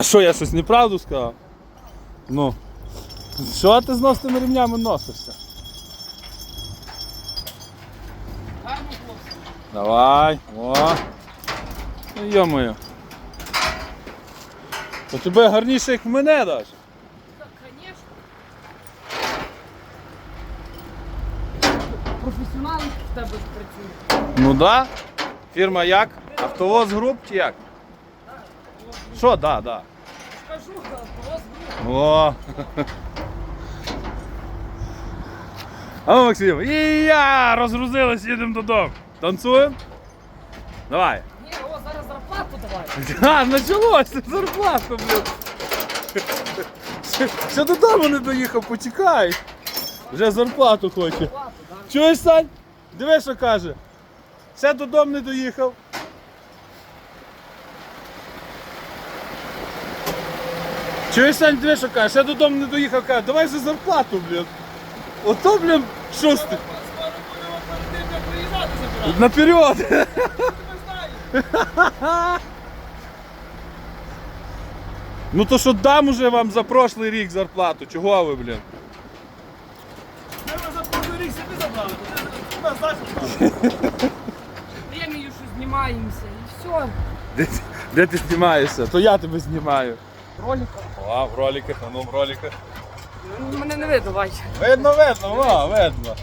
А що, я щось неправду сказав? Ну. Що ти знов з тими ремнями носишся? Давай. О. Ну, Йо-моє. У тебе гарніше, як в мене даже. Так, звісно. Професіонали в тебе працюють. Ну да. Фірма як? Автовоз груп чи як? Що, да, да. Скажу, вас О. А ну, Максим, і я розгрузились, їдемо додому. Танцюємо? Давай. Ні, о, зараз зарплату давай. А, началося, зарплату, блін. Ще, ще додому не доїхав, почекай. Вже зарплату хоче. Зарплату, так. Чуєш, Сань? Диви, що каже. Ще додому не доїхав. Чуєш, Сань, диви, що каже, ще додому не доїхав, каже, давай за зарплату, блін. Ото, блін, шостий. Наперед! Ти знаєш. Ну то що дам уже вам за прошлий рік зарплату, чого ви, блін? Ми за прошлий рік собі забрали. Тебе знаєш, Премію, що знімаємося і все. Де, ти- де ти знімаєшся? То я тебе знімаю. Ролика. А, в роликах, а ну в роликах. Мене не видно, бачиш. Видно, видно, ва, видно.